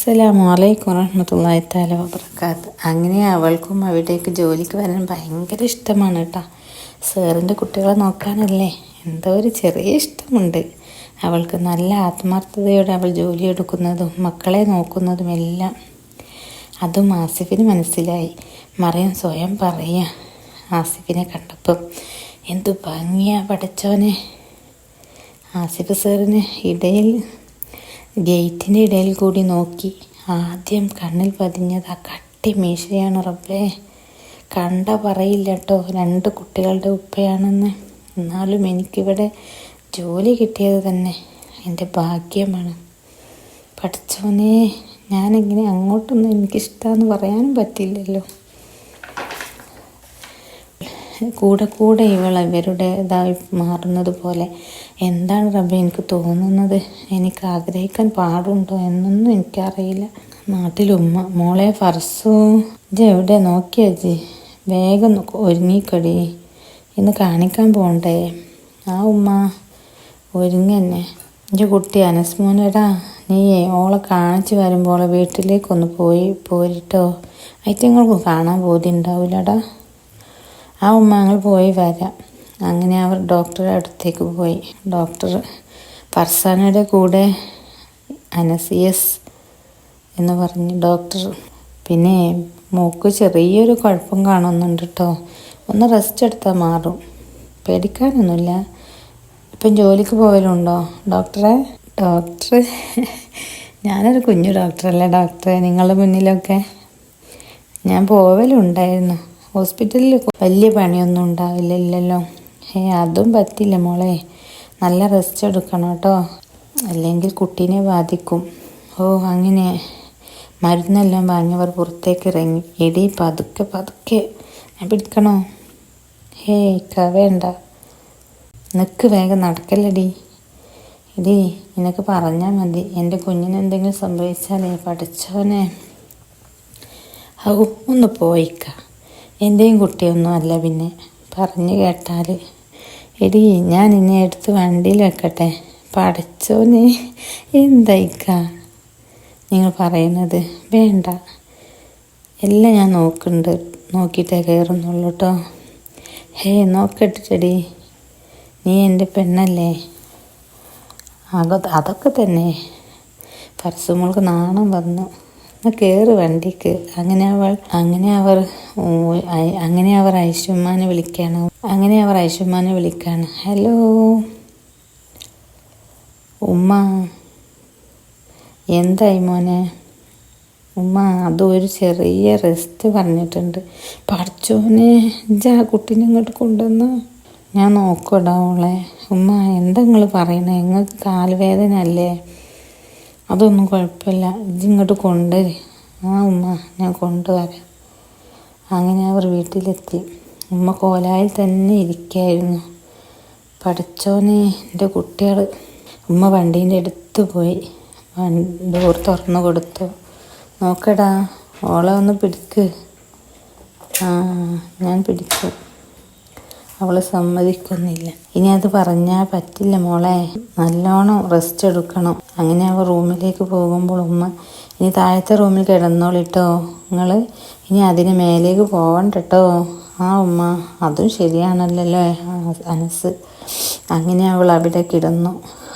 അസ്സലാമു അലൈക്കും വറഹമത്തല്ലാഹി താല വബർക്കാത്ത് അങ്ങനെ അവൾക്കും അവിടേക്ക് ജോലിക്ക് വരാൻ ഭയങ്കര ഇഷ്ടമാണ് കേട്ടോ സാറിന്റെ കുട്ടികളെ നോക്കാനല്ലേ? എന്തോ ഒരു ചെറിയ ഇഷ്ടമുണ്ട്. അവൾക്ക് നല്ല ആത്മാർത്ഥതയോടെ അവൾ ജോലി എടുക്കുന്നതും മക്കളെ നോക്കുന്നതും എല്ലാം. അതും ആസിഫിന് മനസ്സിലായി. മറിയം സ്വയം പറയുക ആസിഫിനെ കണ്ടപ്പം എന്തു ഭംഗിയാ പഠിച്ചോനെ ആസിഫ് സാറിന് ഇടയിൽ ഗേറ്റിന്റെ ഇടയിൽ കൂടി നോക്കി. ആദ്യം കണ്ണിൽ പതിഞ്ഞത് ആ കട്ടി മീശയാണ് റബ്ബേ. കണ്ട പറയില്ല കേട്ടോ രണ്ട് കുട്ടികളുടെ ഉപ്പയാണെന്ന്. എന്നാലും എനിക്കിവിടെ ജോലി കിട്ടിയത് തന്നെ. എന്റെ ഭാഗ്യമാണ്. പഠിച്ചോനെ ഞാനിങ്ങനെ അങ്ങോട്ടൊന്നും എനിക്കിഷ്ടമെന്ന് പറയാനും പറ്റില്ലല്ലോ. കൂടെ കൂടെ ഇവൾ ഇവരുടേതായി മാറുന്നത് പോലെ. എന്താണ് റബ്ബെ എനിക്ക് തോന്നുന്നത്? എനിക്ക് ആഗ്രഹിക്കാൻ പാടുണ്ടോ എന്നൊന്നും എനിക്കറിയില്ല. നാട്ടിലുമ്മ മോളെ ഫർസു. ജി എവിടെ നോക്കിയാ ജി വേഗം ഒരുങ്ങിക്കടി. ഇന്ന് കാണിക്കാൻ പോണ്ടേ? ആ ഉമ്മ ഒരുങ്ങന്നെ എന്റെ കുട്ടി അനസ്മോനടാ നീയേ ഓളെ കാണിച്ച് വരുമ്പോൾ വീട്ടിലേക്കൊന്ന് പോയി പോരിട്ടോ. അയറ്റങ്ങൾക്കും കാണാൻ ബോധ്യമുണ്ടാവില്ലടാ ആ ഉമ്മ ഞങ്ങൾ പോയി വരാം. അങ്ങനെ അവർ ഡോക്ടറുടെ അടുത്തേക്ക് പോയി. ഡോക്ടർ ഫർസാനയുടെ കൂടെ അനസിയസ് എന്ന് പറഞ്ഞ് ഡോക്ടർ പിന്നെ മൂക്ക് ചെറിയൊരു കുഴപ്പം കാണുന്നുണ്ട് കേട്ടോ ഒന്ന് റെസ്റ്റ് എടുത്താൽ മാറും. പേടിക്കാനൊന്നുമില്ല. ഇപ്പം ജോലിക്ക് പോകലുണ്ടോ ഡോക്ടറെ ഡോക്ടർ ഞാനൊരു കുഞ്ഞു ഡോക്ടറല്ലേ ഡോക്ടറെ നിങ്ങളുടെ മുന്നിലൊക്കെ? ഞാൻ പോവലുണ്ടായിരുന്നു. ഹോസ്പിറ്റലിൽ വലിയ പണിയൊന്നും ഉണ്ടാവില്ലല്ലോ. ഏ അതും പറ്റില്ല മോളെ. നല്ല റെസ്റ്റ് എടുക്കണം കേട്ടോ. അല്ലെങ്കിൽ കുട്ടീനെ ബാധിക്കും. ഓ അങ്ങനെ. മരുന്നെല്ലാം വാങ്ങിയവർ പുറത്തേക്ക് ഇറങ്ങി. എടി പതുക്കെ പതുക്കെ. ഞാൻ പിടിക്കണോ? ഹേ കവേണ്ട. വേണ്ട നിക്ക് വേഗം നടക്കല്ലടി. എടി നിനക്ക് പറഞ്ഞാൽ മതി. എന്റെ കുഞ്ഞിന് എന്തെങ്കിലും സംഭവിച്ചാലേ പഠിച്ചവനെ. ഔ ഒന്ന് പോയിക്ക. എന്റെയും കുട്ടിയൊന്നും അല്ല പിന്നെ. പറഞ്ഞു കേട്ടാൽ എടി ഞാൻ ഇന്നെ എടുത്ത് വണ്ടിയിൽ വെക്കട്ടെ. പഠിച്ചോ നീ എന്തായിക്ക നിങ്ങൾ പറയുന്നത്. വേണ്ട. എല്ലാം ഞാൻ നോക്കുന്നുണ്ട്. നോക്കിയിട്ടേ കയറുന്നുള്ളൂ കേട്ടോ. ഹേ നോക്കട്ടെടി നീ എന്റെ പെണ്ണല്ലേ? അത് അതൊക്കെ തന്നെ. പരസ്യമോൾക്ക് നാണം വന്നു. കയറ് വണ്ടിക്ക്. അങ്ങനെ അവൾ അങ്ങനെ അവർ അങ്ങനെ അവർ ഐശ്വമാനെ വിളിക്കാണ്. അങ്ങനെ അവർ ഐശ്വമാനെ വിളിക്കാണ്. ഹലോ? ഉമ്മ. എന്തായി മോനെ? ഉമ്മ അതൊരു ചെറിയ റെസ്റ്റ് പറഞ്ഞിട്ടുണ്ട്. പഠിച്ചോനെ ജാ കുട്ടീനെ ഇങ്ങോട്ട് കൊണ്ടുവന്ന്. ഞാൻ നോക്കടാ ഓളെ. ഉമ്മ എന്താ നിങ്ങൾ പറയണേ? നിങ്ങൾക്ക് കാലുവേദന അല്ലേ അതൊന്നും കുഴപ്പമില്ല. ഇതിങ്ങോട്ട് കൊണ്ടുവരി. ആ ഉമ്മ ഞാൻ കൊണ്ടുവരാം. അങ്ങനെ അവർ വീട്ടിലെത്തി. ഉമ്മ കോലായിൽ തന്നെ ഇരിക്കായിരുന്നു. പഠിച്ചോനെ എന്റെ കുട്ടികൾ ഉമ്മ വണ്ടീന്റെ അടുത്ത് പോയി. ഡോർ തുറന്നു കൊടുത്തു. നോക്കടാ ഓളെ ഒന്ന് പിടിക്ക്. ആ ഞാൻ പിടിച്ചു. അവൾ സമ്മതിക്കുന്നില്ല. ഇനി അത് പറഞ്ഞാൽ പറ്റില്ല മോളെ. നല്ലോണം റെസ്റ്റ് എടുക്കണം. അങ്ങനെ അവൾ റൂമിലേക്ക് പോകുമ്പോൾ ഉമ്മ ഇനി താഴത്തെ റൂമിൽ കിടന്നോളിട്ടോ. നിങ്ങൾ ഇനി അതിന് മേലേക്ക് പോവണ്ട കേട്ടോ ആ ഉമ്മ അതും ശരിയാണല്ലോ അനസ്. അങ്ങനെ അവൾ അവിടെ കിടന്നു.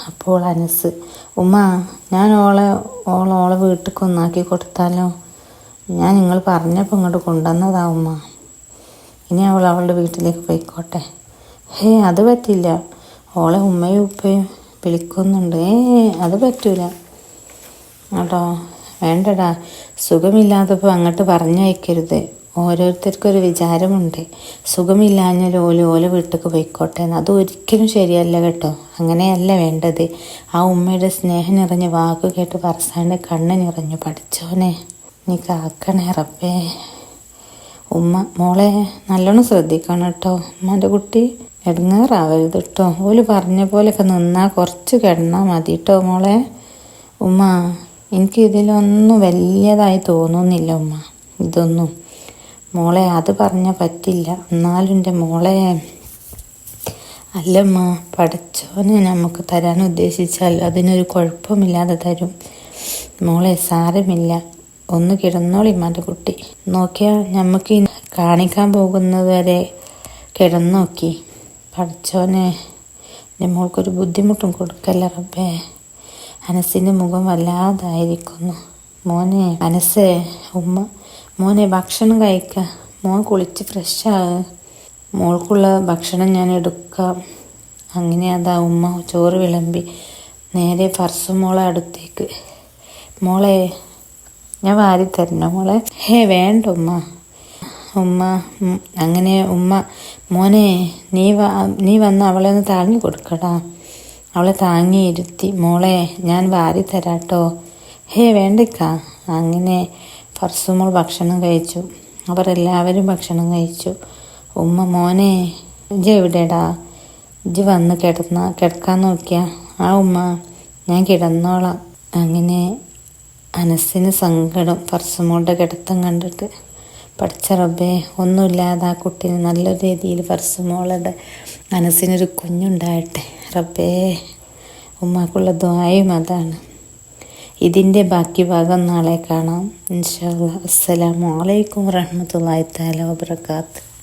അപ്പോൾ അനസ് ഉമ്മ ഞാൻ ഓളെ ഓളെ ഓളെ വീട്ടിൽ ഒന്നാക്കി കൊടുത്താലോ? ഞാൻ നിങ്ങൾ പറഞ്ഞപ്പോൾ ഇങ്ങോട്ട് കൊണ്ടുവന്നതാ ഉമ്മ. ഇനി അവൾ അവളുടെ വീട്ടിലേക്ക് പോയിക്കോട്ടെ. ഹേ അത് പറ്റില്ല. ഓളെ ഉമ്മയും ഉപ്പയും വിളിക്കുന്നുണ്ട്. അത് പറ്റൂല. കേട്ടോ വേണ്ടടാ. സുഖമില്ലാത്തപ്പോൾ അങ്ങോട്ട് പറഞ്ഞയക്കരുത് ഓരോരുത്തർക്കൊരു വിചാരമുണ്ട്. സുഖമില്ലാഞ്ഞൊരു ഓല ഓല വീട്ടിലേക്ക് പോയിക്കോട്ടെ എന്ന്. അത് ഒരിക്കലും ശരിയല്ല കേട്ടോ. അങ്ങനെയല്ല വേണ്ടത്. ആ ഉമ്മയുടെ സ്നേഹം നിറഞ്ഞ വാക്ക് കേട്ട് പറസാന്റെ കണ്ണ് നിറഞ്ഞു. പഠിച്ചോനെ നീ കാക്കണേ റബ്ബേ. ഉമ്മ മോളെ നല്ലോണം ശ്രദ്ധിക്കണം കേട്ടോ ഉമ്മന്റെ കുട്ടി എടുങ്ങാറാവരുത് കേട്ടോ ഓൽ പറഞ്ഞ പോലെയൊക്കെ നിന്നാൽ കുറച്ച് കിടന്നാൽ മതി കേട്ടോ മോളെ. ഉമ്മ എനിക്ക് ഇതിലൊന്നും വലിയതായി തോന്നുന്നില്ല ഉമ്മ. ഇതൊന്നും. മോളെ അത് പറഞ്ഞാൽ പറ്റില്ല. എന്നാലും എന്റെ മോളെ അല്ലമ്മ പഠിച്ചോനെ നമുക്ക് തരാൻ ഉദ്ദേശിച്ചാൽ അതിനൊരു കുഴപ്പമില്ലാതെ തരും. മോളെ സാരമില്ല. ഒന്ന് കിടന്നോളി മാന്റെ കുട്ടി. നോക്കിയാൽ നമുക്ക് കാണിക്കാൻ പോകുന്നത് വരെ കിടന്നോക്കി. പഠിച്ചോനെ എന്റെ മോൾക്കൊരു ബുദ്ധിമുട്ടും കൊടുക്കല്ല റബ്ബേ. അനസിന്റെ മുഖം വല്ലാതായിരിക്കുന്നു. മോനെ അനസേ ഉമ്മ മോനെ ഭക്ഷണം കഴിക്കുക മോൻ കുളിച്ച് ഫ്രഷാണ് മോൾക്കുള്ള ഭക്ഷണം ഞാൻ എടുക്കാം. അങ്ങനെ അതാ ഉമ്മ ചോറ് വിളമ്പി നേരെ ഫർസു മോളെ അടുത്തേക്ക്. മോളെ ഞാൻ വാരി തരണോ മോളെ. ഹേ വേണ്ട ഉമ്മ. ഉമ്മ അങ്ങനെ ഉമ്മ മോനെ നീ വാ നീ വന്ന് അവളെ ഒന്ന് താങ്ങി കൊടുക്കടാ. അവളെ താങ്ങി ഇരുത്തി. മോളെ ഞാൻ വാരി തരാട്ടോ. ഹേ വേണ്ടിക്ക. അങ്ങനെ ഫർസുമോൾ ഭക്ഷണം കഴിച്ചു. അവർ എല്ലാവരും ഭക്ഷണം കഴിച്ചു. ഉമ്മ മോനെ ഇജ് എവിടെടാ? ഇജ് വന്ന് കിടന്ന കിടക്കാൻ നോക്കിയ. ആ ഉമ്മ ഞാൻ കിടന്നോളാം. അങ്ങനെ അനസിന് സങ്കടം ഫർസുമോളുടെ കിടത്തം കണ്ടിട്ട് പഠിച്ച റബ്ബേ ഒന്നുമില്ലാതെ ആ കുട്ടീനെ നല്ല രീതിയിൽ ഫർസുമോളുടെ മനസ്സിനൊരു കുഞ്ഞുണ്ടാകട്ടെ. റബ്ബേ ഉമ്മാക്കുള്ള ദ്വായും അതാണ്. ഇതിന്റെ ബാക്കി ഭാഗം നാളെ കാണാം. ഇൻഷാ അസ്സലാമു അലൈക്കും വറഹ്മത്തുള്ളാഹി തആല വബറകാത്ത്.